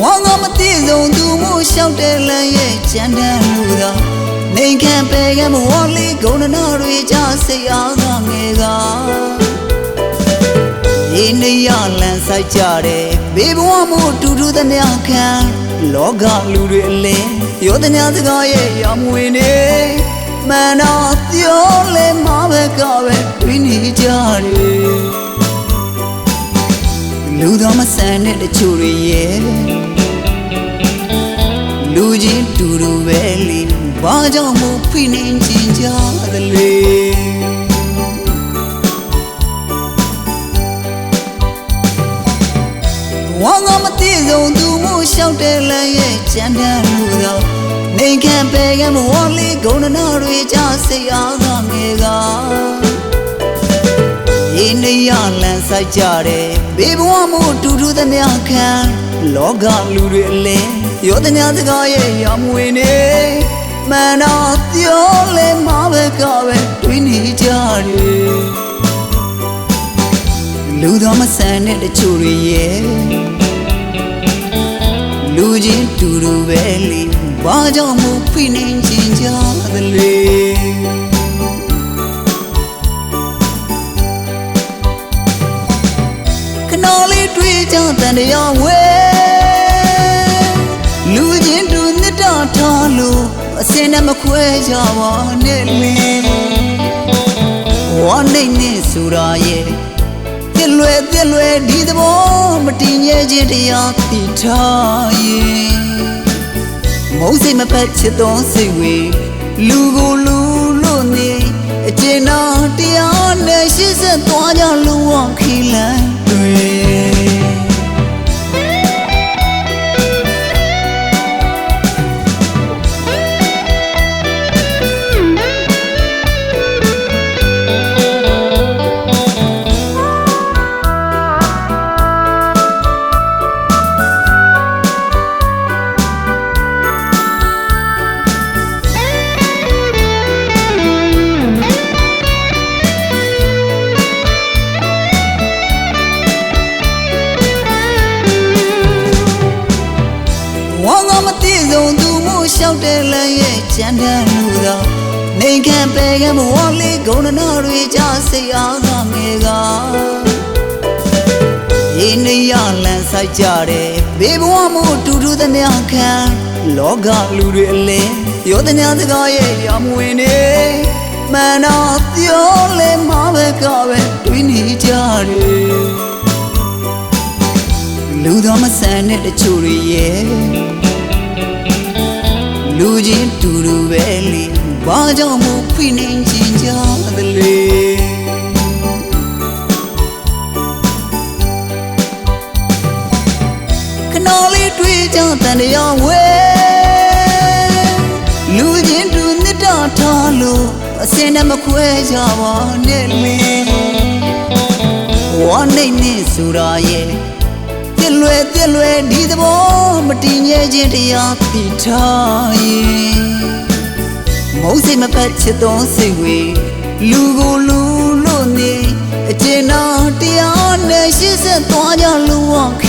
ဝါငါမသိဆုံးသူမှုရှောက်တဲ့လမ်းရဲ့ကြမ်းတမ်းမှုသာနေခံပေကမဝလီဂုဏနာတွေကြစိတ်အားကငယ်ကဒီနေရလန်ဆိုင်ကြတယ်ဘေးဘဝမှုတူတူသမျှခံလောကလူတွေအလင်းရောသမျှစကားရဲ့ရောင်ဝင်နေမန်တော်ပြောလဲမှာပဲကပဲတွင်နေကြတယ် တော်မဆန်တဲ့တချို့တွေရဲ့လူချင်းတူတူပဲလေဘာကြောင့်မို့ဖိနေချင်ကြသလဲဝါငါမသိဆုံးသူမှုရှောက်တဲ့လမ်းရဲ့ကြမ်းတမ်းလူတော်နေခံပေကမဝလေးဂုဏနာတွေကြစိတ်အားကင ရေနေရလန်ဆိုင်ကြတယ်ဘေဘဝမို့တူတူသမျှခံလောကလူတွေအလင်းရောသမျှစကားရဲ့ရောင်ဝင်နေမန်တော်ပြောလဲမပဲကပဲတွင်နေကြတယ်လူတော်မဆန်တဲ့တချို့တွေရဲ့လူချင်းတူတူပဲလေဘာကြောင့်မို့ဖိနေချင်ကြသလဲ တွေ့ကြတန်တရားဝဲလူချင်းတူနှစ်တာထားလို့အစင်းနဲ့မခွဲကြပါနဲ့လေဝါနေနေဆိုရာရဲ့ပြည့်လွယ်ပြည့်လွယ်ဒီသဘောမတည်ငြဲခြင်းတရားသိထားရင်မုန်းစိတ်မဖက်ချစ်သောစိတ်ဝေလူကိုလူလို့နေအကျဉ်းတော်တရားနဲ့ရှိစက်သွားကြလူဝခီလန် လမ်းရဲ့ကြမ်းတမ်းလူသောနေခံပေကမဝလေးဂုဏနာတွေကြစိတ်အားကငယ်ကရေနေရလန်ဆိုင်ကြတယ်ဘေဘဝမို့တူတူသမျှခံလောကလူတွေအလင်းရောသမျှစကားရဲ့ရောင်ဝင်နေမန်တော်ပြောလဲမပဲကပဲတွင်နေကြတယ်လူတော်မဆန်တဲ့တချို့တွေရဲ့ လူချင်းတူတူပဲလေဘာကြောင့်မို့ဖိနေချင်ကြသလဲခဏလေးတွေ့ကြတန်တရားဝဲလူချင်းတူနှစ်တာထားလို့အစင်းနဲ့မခွဲကြပါနဲ့လေဝါနေနေဆိုရာရဲ့ ပြည့်လွယ်ပြည့်လွယ်ဒီသဘောမတည်ငြဲခြင်းတရားသိထားရင်မုန်းစိတ်မဖက်ချစ်သောစိတ်ဝေလူကိုလူလို့နေအကျဉ်းတော်တရားနဲ့ရှင်းဆက်သွားကြလူဝခ